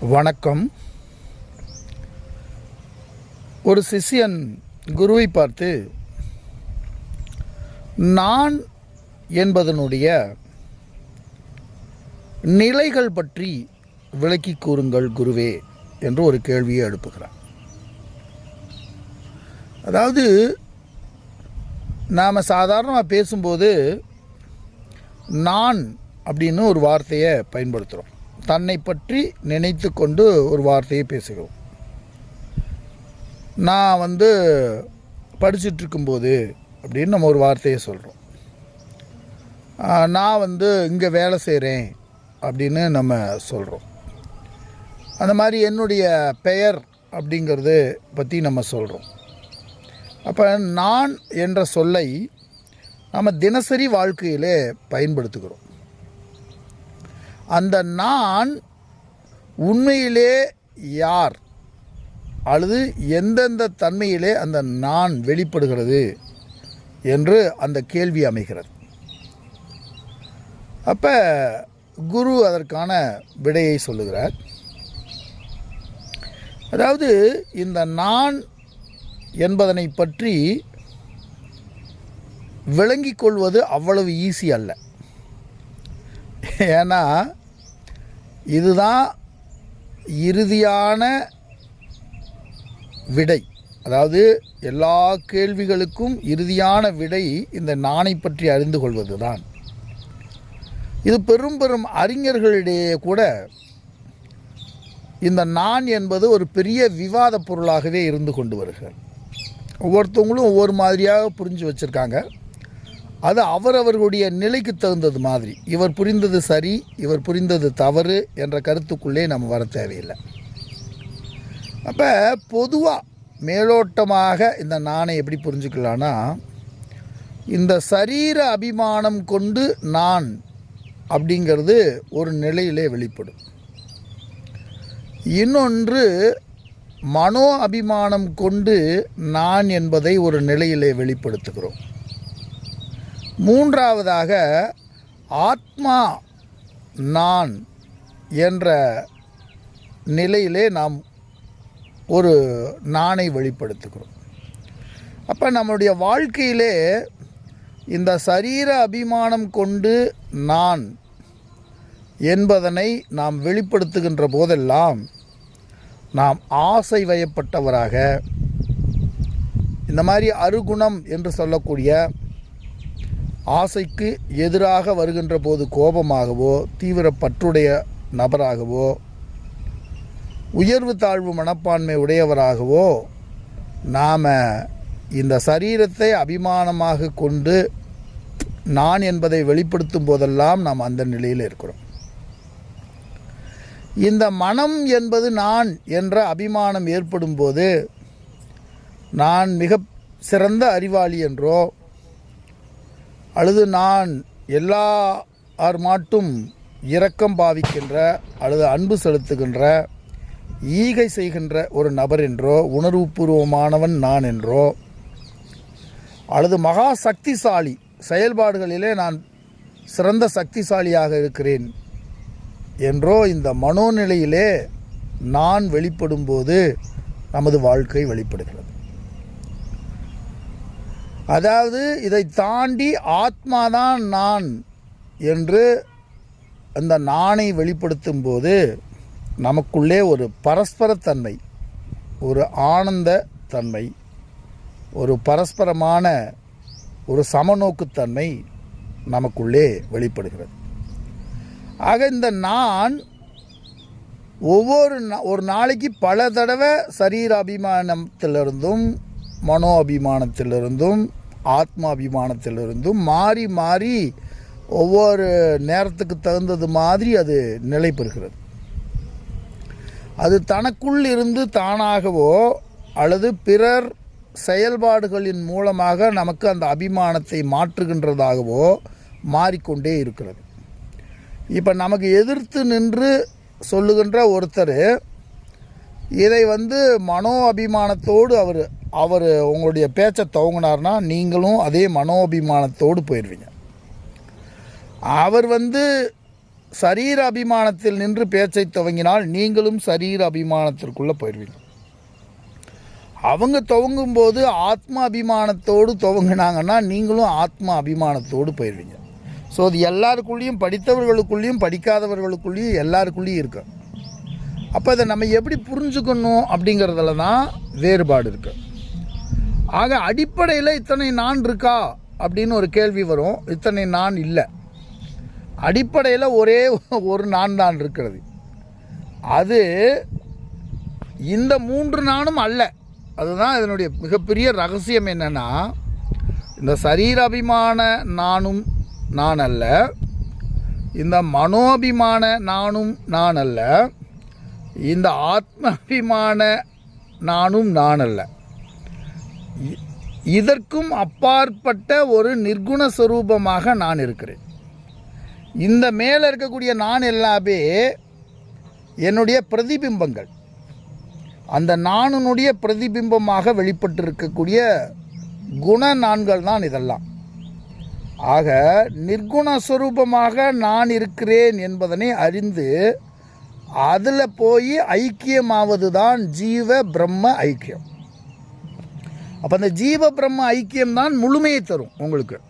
வணக்கம். ஒரு சிஷ்யன் குருவை பார்த்து நான் என்பதனுடைய நிலைகள் பற்றி விளக்கி கூறுங்கள் குருவே என்று ஒரு கேள்வியை எழுப்புகிறார் அதாவது நாம் சாதாரணமாக பேசும்போது நான் அப்படின்னு ஒரு வார்த்தையை பயன்படுத்துகிறோம் தன்னை பற்றி நினைத்து கொண்டு ஒரு வார்த்தையை பேசுகிறோம். நான் வந்து படிச்சுட்ருக்கும்போது அப்படின்னு நம்ம ஒரு வார்த்தையை சொல்கிறோம் நான் வந்து இங்கே வேலை செய்கிறேன் அப்படின்னு நம்ம சொல்கிறோம் அந்த மாதிரி என்னுடைய பெயர் அப்படிங்கிறது பற்றி நம்ம சொல்கிறோம் அப்போ நான் என்ற சொல்லை நம்ம தினசரி வாழ்க்கையிலே பயன்படுத்துகிறோம். அந்த நான் உண்மையிலே யார்? அல்லது எந்தெந்த தன்மையிலே அந்த நான் வெளிப்படுகிறது என்று அந்த கேள்வி அமைகிறது. அப்போ குரு அதற்கான விடையை சொல்லுகிறார். அதாவது இந்த நான் என்பதனை பற்றி விளங்கிக் கொள்வது அவ்வளவு ஈஸி அல்ல. ஏன்னா இதுதான் இறுதியான விடை. அதாவது எல்லா கேள்விகளுக்கும் இறுதியான விடை இந்த நாணை பற்றி அறிந்து கொள்வது தான் இது பெரும் பெரும் அறிஞர்களிடையே கூட இந்த நான் என்பது ஒரு பெரிய விவாத பொருளாகவே இருந்து கொண்டு வருகிறது. ஒவ்வொருத்தவங்களும் ஒவ்வொரு மாதிரியாக புரிஞ்சு வச்சுருக்காங்க. அது அவரவர்களுடைய நிலைக்கு தகுந்தது மாதிரி. இவர் புரிந்தது சரி இவர் புரிந்தது தவறு என்ற கருத்துக்குள்ளே நம்ம வர தேவையில்லை. அப்போ பொதுவாக மேலோட்டமாக இந்த நானை எப்படி புரிஞ்சுக்கலான்னா இந்த சரீர அபிமானம் கொண்டு நான் அப்படிங்கிறது ஒரு நிலையிலே வெளிப்படும். இன்னொன்று மனோ அபிமானம் கொண்டு நான் என்பதை ஒரு நிலையிலே வெளிப்படுத்துகிறோம். மூன்றாவதாக ஆத்மா நான் என்ற நிலையிலே நாம் ஒரு நானை வெளிப்படுத்துகிறோம். அப்போ நம்மளுடைய வாழ்க்கையிலே இந்த சரீர அபிமானம் கொண்டு நான் என்பதனை நாம் வெளிப்படுத்துகின்ற போதெல்லாம் நாம் ஆசை வயப்பட்டவராக இந்த மாதிரி அருகுணம் என்று சொல்லக்கூடிய ஆசைக்கு எதிராக வருகின்ற போது கோபமாகவோ தீவிர பற்றுடைய நபராகவோ உயர்வு தாழ்வு மனப்பான்மை உடையவராகவோ நாம் இந்த சரீரத்தை அபிமானமாக கொண்டு நான் என்பதை வெளிப்படுத்தும் போதெல்லாம் நாம் அந்த நிலையில் இருக்கிறோம். இந்த மனம் என்பது நான் என்ற அபிமானம் ஏற்படும் போது நான் மிக சிறந்த அறிவாளி என்றோ அல்லது நான் எல்லார் மாட்டும் இரக்கம் பாவிக்கின்ற அல்லது அன்பு செலுத்துகின்ற ஈகை செய்கின்ற ஒரு நபர் என்றோ உணர்வுபூர்வமானவன் நான் என்றோ அல்லது மகா சக்திசாலி செயல்பாடுகளிலே நான் சிறந்த சக்திசாலியாக இருக்கிறேன் என்றோ இந்த மனோநிலையிலே நான் வெளிப்படும்போது நமது வாழ்க்கை வெளிப்படுகிறது. அதாவது இதை தாண்டி ஆத்மாதான் நான் என்று அந்த நானை வெளிப்படுத்தும் போது நமக்குள்ளே ஒரு பரஸ்பரத்தன்மை ஒரு ஆனந்த தன்மை ஒரு பரஸ்பரமான ஒரு சமநோக்குத்தன்மை நமக்குள்ளே வெளிப்படுகிறது. ஆக இந்த நான் ஒவ்வொரு நா- ஒரு நாளைக்கு பல தடவை சரீர அபிமானத்திலிருந்தும் மனோ அபிமானத்திலிருந்தும் ஆத்மாபிமானத்திலிருந்தும் மாறி மாறி ஒவ்வொரு நேரத்துக்கு தகுந்தது மாதிரி அது நிலை பெறுகிறது அது தனக்குள் இருந்து தானாகவோ அல்லது பிறர் செயல்பாடுகளின் மூலமாக நமக்கு அந்த அபிமானத்தை மாற்றுகின்றதாகவோ மாறிக்கொண்டே இருக்கிறது. இப்போ நமக்கு எதிர்த்து நின்று சொல்லுகின்ற ஒருத்தர் இதை வந்து மனோ அபிமானத்தோடு அவர் அவர் உங்களுடைய பேச்சை துவங்கினார்னா நீங்களும் அதே மனோ அபிமானத்தோடு போயிடுவீங்க அவர் வந்து சரீர அபிமானத்தில் நின்று பேச்சை துவங்கினால் நீங்களும் சரீர அபிமானத்திற்குள்ளே போயிடுவீங்க அவங்க துவங்கும் போது அபிமானத்தோடு துவங்கினாங்கன்னா நீங்களும் ஆத்மா அபிமானத்தோடு போயிடுவீங்க ஸோ அது எல்லாருக்குள்ளேயும் படித்தவர்களுக்குள்ளேயும் படிக்காதவர்களுக்குள்ளேயும் எல்லாருக்குள்ளேயும் இருக்குது அப்போ இதை நம்ம எப்படி புரிஞ்சுக்கணும் அப்படிங்கிறதுல தான் வேறுபாடு இருக்குது ஆக அடிப்படையில் இத்தனை நான் இருக்கா அப்படின்னு ஒரு கேள்வி வரும். இத்தனை நான் இல்லை. அடிப்படையில் ஒரே ஒரு நான் தான் இருக்கிறது. அது இந்த மூன்று நானும் அல்ல. அதுதான் இதனுடைய மிகப்பெரிய ரகசியம் என்னன்னா இந்த சரீராபிமான நானும் நான் அல்ல. இந்த மனோபிமான நானும் நான் அல்ல. இந்த ஆத்மாபிமான நானும் நான் அல்ல இதற்கும் அப்பாற்பட்ட ஒரு நிர்குண ஸ்வரூபமாக நான் இருக்கிறேன். இந்த மேலே இருக்கக்கூடிய நான் எல்லாமே என்னுடைய பிரதிபிம்பங்கள். அந்த நானுனுடைய பிரதிபிம்பமாக வெளிப்பட்டிருக்கக்கூடிய குண நான்கள் தான் இதெல்லாம். ஆக நிர்குணஸ்வரூபமாக நான் இருக்கிறேன் என்பதனை அறிந்து அதில் போய் ஐக்கியமாவது தான் ஜீவ பிரம்ம ஐக்கியம். அப்போ அந்த ஜீவ பிரம்ம ஐக்கியம் தான் முழுமையை தரும் உங்களுக்கு.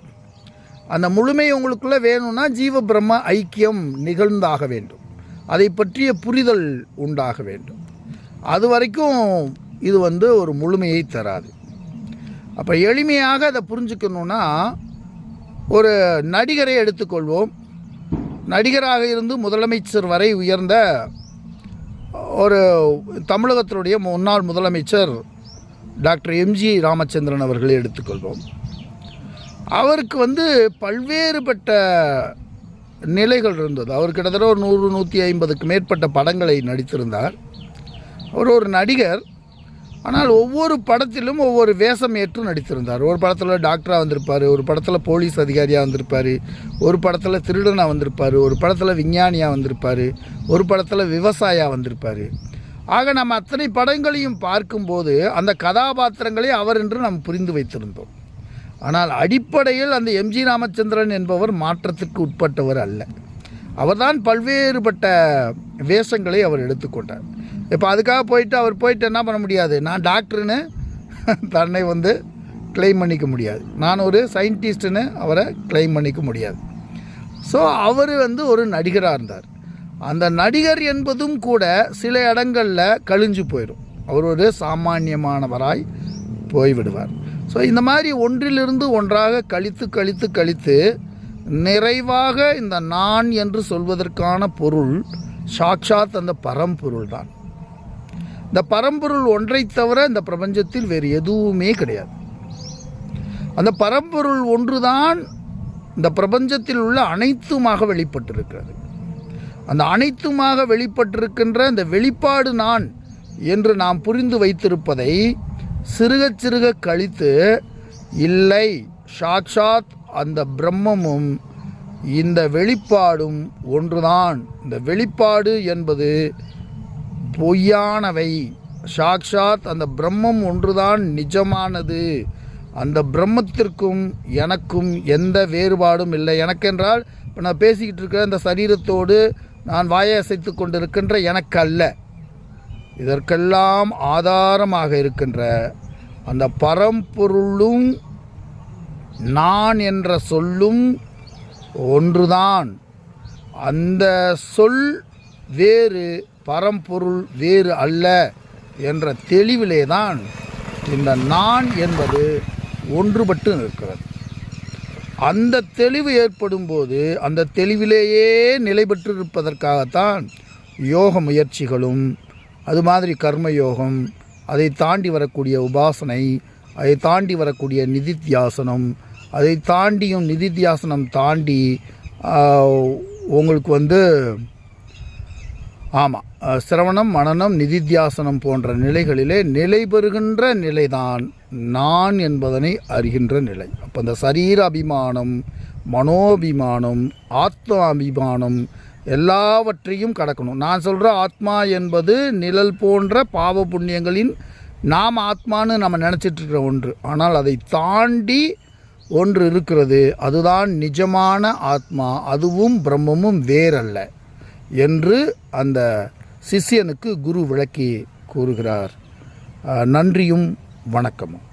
அந்த முழுமை உங்களுக்குள்ளே வேணும்னா ஜீவ பிரம்ம ஐக்கியம் நிகழ்ந்தாக வேண்டும். அதை பற்றிய புரிதல் உண்டாக வேண்டும். அது வரைக்கும் இது வந்து ஒரு முழுமையை தராது. அப்போ எளிமையாக அதை புரிஞ்சுக்கணுன்னா ஒரு நடிகரை எடுத்துக்கொள்வோம். நடிகராக இருந்து முதலமைச்சர் வரை உயர்ந்த ஒரு தமிழகத்தினுடைய முன்னாள் முதலமைச்சர் டாக்டர் எம்ஜி ராமச்சந்திரன் அவர்களை எடுத்துக்கொள்வோம். அவருக்கு வந்து பல்வேறுபட்ட நிலைகள் இருந்தது. அவர் கிட்டத்தட்ட ஒரு நூறு நூற்றி ஐம்பதுக்கு மேற்பட்ட படங்களை நடித்திருந்தார். அவர் ஒரு நடிகர். ஆனால் ஒவ்வொரு படத்திலும் ஒவ்வொரு வேஷம் ஏற்று நடித்திருந்தார். ஒரு படத்தில் டாக்டராக வந்திருப்பார் ஒரு படத்தில் போலீஸ் அதிகாரியாக வந்திருப்பார் ஒரு படத்தில் திருடனாக வந்திருப்பார் ஒரு படத்தில் விஞ்ஞானியாக வந்திருப்பார் ஒரு படத்தில் விவசாயியாக வந்திருப்பார். ஆக நம்ம அத்தனை படங்களையும் பார்க்கும்போது அந்த கதாபாத்திரங்களை அவர் என்று நாம் புரிந்து வைத்திருந்தோம். ஆனால் அடிப்படையில் அந்த எம்ஜி ராமச்சந்திரன் என்பவர் மாற்றத்துக்கு உட்பட்டவர் அல்ல. அவர்தான் பல்வேறுபட்ட வேஷங்களை அவர் எடுத்துக்கொண்டார். இப்போ அதுக்காக போயிட்டு அவர் போயிட்டு என்ன பண்ண முடியாது? நான் டாக்டர்னு தன்னை வந்து கிளைம் பண்ணிக்க முடியாது. நான் ஒரு சயின்டிஸ்ட்டுன்னு அவரை கிளைம் பண்ணிக்க முடியாது. ஸோ அவர் வந்து ஒரு நடிகராக இருந்தார். அந்த நடிகர் என்பதும் கூட சில இடங்களில் கழிஞ்சு போயிடும் அவர் ஒரு சாமானியமானவராய் போய்விடுவார். ஸோ இந்த மாதிரி ஒன்றிலிருந்து ஒன்றாக கழித்து கழித்து கழித்து நிறைவாக இந்த நான் என்று சொல்வதற்கான பொருள் சாட்சாத் அந்த பரம்பொருள் தான் இந்த பரம்பொருள் ஒன்றை தவிர இந்த பிரபஞ்சத்தில் வேறு எதுவுமே கிடையாது. அந்த பரம்பொருள் ஒன்றுதான் இந்த பிரபஞ்சத்தில் உள்ள அனைத்துமாக வெளிப்பட்டிருக்கிறது. அந்த அனைத்துமாக வெளிப்பட்டிருக்கின்ற இந்த வெளிப்பாடு நான் என்று நாம் புரிந்து வைத்திருப்பதை சிறுக சிறுக கழித்து இல்லை சாட்சாத் அந்த பிரம்மமும் இந்த வெளிப்பாடும் ஒன்றுதான். இந்த வெளிப்பாடு என்பது பொய்யானவை. சாக்ஷாத் அந்த பிரம்மம் ஒன்றுதான் நிஜமானது. அந்த பிரம்மத்திற்கும் எனக்கும் எந்த வேறுபாடும் இல்லை. எனக்கென்றால் இப்போ நான் பேசிக்கிட்டு இருக்கிற இந்த சரீரத்தோடு நான் வாயை அசைத்து கொண்டிருக்கின்ற எனக்கு அல்ல இதற்கெல்லாம் ஆதாரமாக இருக்கின்ற அந்த பரம்பொருளும் நான் என்ற சொல்லும் ஒன்றுதான். அந்த சொல் வேறு பரம்பொருள் வேறு அல்ல என்ற தெளிவிலே தான் இந்த நான் என்பது ஒன்றுபட்டு நிற்கிறது. அந்த தெளிவு ஏற்படும் போது அந்த தெளிவிலேயே நிலை பெற்றிருப்பதற்காகத்தான் யோக முயற்சிகளும் அது மாதிரி கர்ம யோகம் அதை தாண்டி வரக்கூடிய உபாசனை அதை தாண்டி வரக்கூடிய நிதித்தியாசனம் அதை தாண்டியும் நிதித்தியாசனம் தாண்டி உங்களுக்கு வந்து ஆமாம் சிரவணம் மனனம் நிதித்தியாசனம் போன்ற நிலைகளிலே நிலை பெறுகின்ற நிலைதான் நான் என்பதனை அறிகின்ற நிலை. அப்போ இந்த சரீர அபிமானம் மனோபிமானம் ஆத்மா அபிமானம் எல்லாவற்றையும் கடக்கணும். நான் சொல்கிற ஆத்மா என்பது நிழல் போன்ற பாவ புண்ணியங்களின் நாம் ஆத்மான்னு நம்ம நினச்சிட்டு இருக்கிற ஒன்று. ஆனால் அதை தாண்டி ஒன்று இருக்கிறது. அதுதான் நிஜமான ஆத்மா. அதுவும் பிரம்மமும் வேறல்ல. என்று அந்த சிஷ்யனுக்கு குரு விளக்கி கூறுகிறார். நன்றியும் வணக்கமும்.